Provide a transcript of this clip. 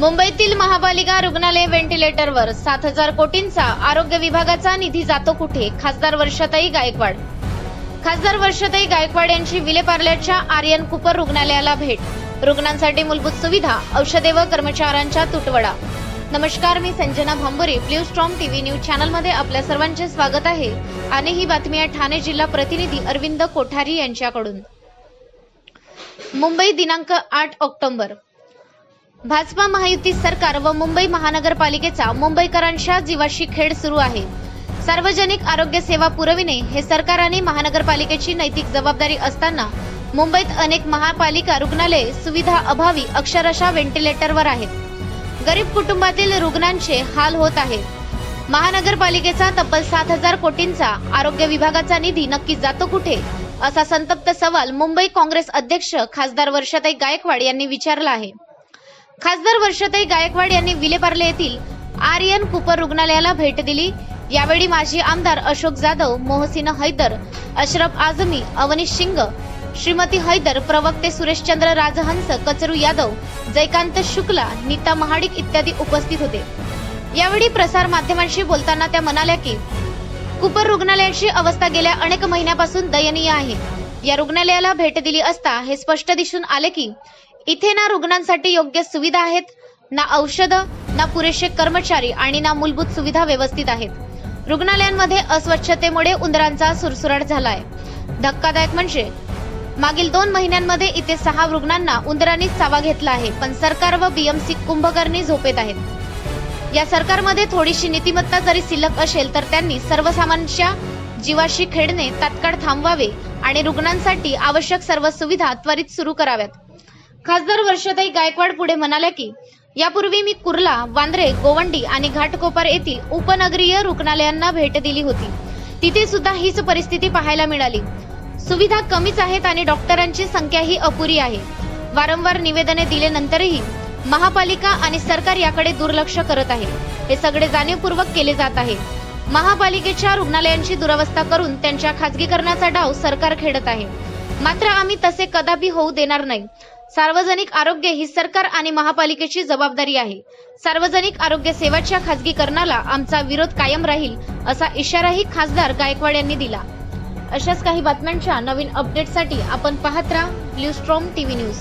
मुंबईतील महापालिका रुग्णालय व्हेंटिलेटरवर सात हजार कोटींचा आरोग्य विभागाचा निधी जातो कुठे? खासदार वर्षाताई गायकवाड. खासदार वर्षाताई गायकवाड यांची विलेपार्ल्याच्या आर्यन कुपर रुग्णालयाला भेट. रुग्णांसाठी मूलभूत सुविधा औषधे व कर्मचाऱ्यांच्या तुटवडा. नमस्कार मी Sanjana Bhambore blue storm TV news चॅनलमध्ये आपल्या सर्वांचे स्वागत आहे. आणि ही बातमी आहे ठाणे जिल्हा प्रतिनिधी अरविंद कोठारी यांच्याकडून. मुंबई दिनांक आठ ऑक्टोबर. भाजपा महायुती सरकार व मुंबई महानगरपालिकेचा मुंबईकरांच्या जीवाशी खेळ सुरू आहे. सार्वजनिक आरोग्य सेवा पुरविणे हे सरकार आणि महानगरपालिकेची नैतिक जबाबदारी असताना मुंबईत अनेक महापालिका रुग्णालये सुविधा अभावी अक्षरशः व्हेंटिलेटरवर आहेत. गरीब कुटुंबातील रुग्णांचे हाल होत आहेत महानगरपालिकेचा तब्बल सात हजार कोटींचा आरोग्य विभागाचा निधी नक्की जातो कुठे? असा संतप्त सवाल मुंबई काँग्रेस अध्यक्ष खासदार वर्षाताई गायकवाड यांनी विचारला आहे. खासदार वर्षाताई गायकवाड यांनी विलेपार्ले येथील आर्यन कुपर रुग्णालयाला भेट दिली. यावेळी माजी आमदार अशोक जाधव मोहसिन हैदर अशरफ आझमी अवनीश शिंग श्रीमती हैदर प्रवक्ते सुरेशचंद्र राजहंस कचरू यादव जयकांत शुक्ला नीता महाडिक इत्यादी उपस्थित होते. यावेळी प्रसार माध्यमांशी बोलताना त्या म्हणाल्या की कुपर रुग्णालयाची अवस्था गेल्या अनेक महिन्यापासून दयनीय आहे. या रुग्णालयाला भेट दिली असता हे स्पष्ट दिसून आले की इथे ना रुग्णांसाठी योग्य सुविधा आहेत ना औषधं ना पुरेसे कर्मचारी आणि ना मूलभूत सुविधा व्यवस्थित आहेत. रुग्णालयांमध्ये अस्वच्छतेमुळे उंदरांचा सुरसुराट झालाय. धक्कादायक म्हणजे मागील दोन महिन्यांमध्ये इथे सहा रुग्णांना उंदरांनीच चावा घेतला आहे पण सरकार व बीएमसी कुंभकर्णी झोपेत आहेत. या सरकारमध्ये थोडीशी नीतिमत्ता जरी शिल्लक असेल तर त्यांनी सर्वसामान्यांच्या जीवाशी खेळणे तात्काळ थांबवावे आणि रुग्णांसाठी आवश्यक सर्व सुविधा त्वरित सुरू कराव्यात. खासदार वर्षाताई गायकवाड पुढे म्हणाल्या की यापूर्वी मी कुर्ला वांद्रे गोवंडी आणि घाटकोपर येथील उपनगरीय रुग्णालयांना भेट दिली होती. तिथे सुद्धा हीच परिस्थिती पाहायला मिळाली. सुविधा कमीच आहेत आणि डॉक्टरांची संख्याही अपुरी आहे. वारंवार निवेदने दिल्यानंतरही महापालिका आणि सरकार याकडे दुर्लक्ष करत आहे. हे सगळे जाणीवपूर्वक केले जात आहे. महापालिकेच्या रुग्णालयांची दुरवस्था करून त्यांच्या खासगीकरणाचा डाव सरकार खेळत आहे. मात्र आम्ही तसे कदापि होऊ देणार नाही. सार्वजनिक आरोग्य ही सरकार आणि महापालिकेची जबाबदारी आहे. सार्वजनिक आरोग्य सेवाच्या खासगीकरणाला आमचा विरोध कायम राहील असा इशाराही खासदार गायकवाड यांनी दिला. अशाच काही बातम्यांच्या नवीन अपडेटसाठी आपण पाहत राहा ब्ल्यू स्ट्रॉम टीव्ही न्यूज.